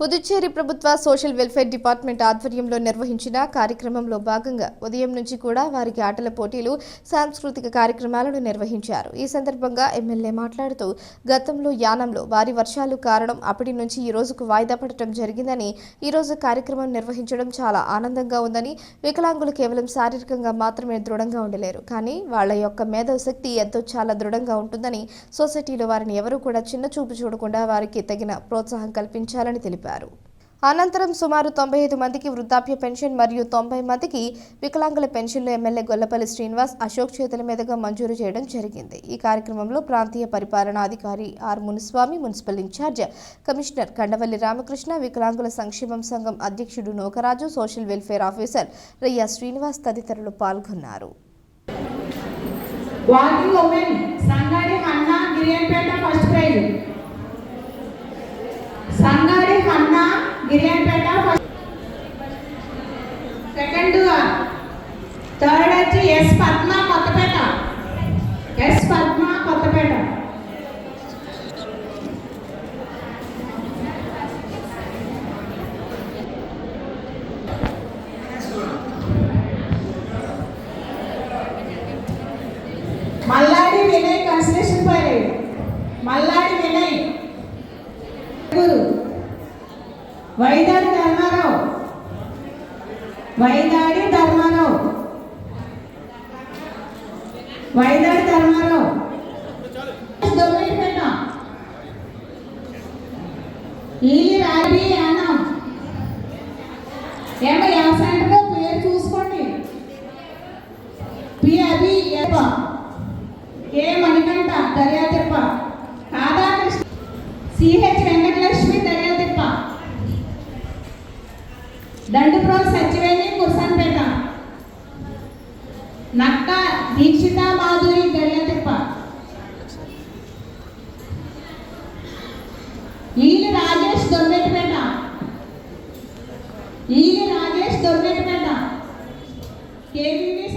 పుదుచ్చేరి ప్రభుత్వ social welfare department ఆధ్వర్యంలో నిర్వహించిన కార్యక్రమంలో భాగంగా ఉదయం నుంచి కూడా వారికి ఆటల పోటీలు సాంస్కృతిక కార్యక్రమాలను నిర్వహించారు. ఈ సందర్భంగా ఎమ్మెల్యే మాట్లాడుతూ గతంలో యానంలో వారి వర్షాలు కారణం అప్పటి నుంచి ఈ రోజుకు వాయిదా పడటం జరిగిందని ఈ రోజు కార్యక్రమం నిర్వహించడం చాలా ఆనందంగా ఉందని వికలాంగులు కేవలం శారీరకంగా మాత్రమే దృఢంగా ఉండలేరు. కానీ వాళ్ళ యొక్క మేధో శక్తి ఎంతో చాలా దృఢంగా ఉంటుందని సొసైటీలో వారిని ఎవరూ కూడా చిన్న చూపు చూడకుండా వారికి తగిన ప్రోత్సాహం కల్పించాలని తెలిపారు. అనంతరం సుమారు తొంభై ఐదు మందికి వృద్ధాప్య పెన్షన్ మరియు తొంభై మందికి వికలాంగుల పెన్షన్లు ఎమ్మెల్యే గొల్లపల్లి శ్రీనివాస్ అశోక్ చేతుల మీదుగా మంజూరు చేయడం జరిగింది. ఈ కార్యక్రమంలో ప్రాంతీయ పరిపాలనాధికారి R Muniswamy municipal incharge commissioner Kandavalli Ramakrishna వికలాంగుల సంక్షేమం సంఘం అధ్యక్షుడు నోకరాజు సోషల్ వెల్ఫేర్ ఆఫీసర్ రయ్యా శ్రీనివాస్ తదితరులు పాల్గొన్నారు. Walking women first prize Hanna Giriyampeta second third వచ్చి S Padma Kothapeta S Padma Kothapeta Malladi Vinay consolation parade Malladi Vinay Guru Vaidadi Dharmarao. Vaidadi Dharmarao. Vaidadi Dharmarao. Dommidipeta Eli Raji అన్నం. ఏమో వ్యవసాయంలో పేరు చూసుకోండి. పి అభి ఎప్ప. కే మణికంఠ దర్యాతిప్ప రాధాకృష్ణ. సిహెచ్ వెంకటలక్ష్మి దర్యాతిప్ప దండుప్రో సచివేణి కుర్సన్పేట నక్క దీక్షిత మాధురి దర్యాతిప్ప ఈలి రాజేష్ దొమ్మెటిపేట ఈలి రాజేష్ దొమ్మెటిపేట కేవీవి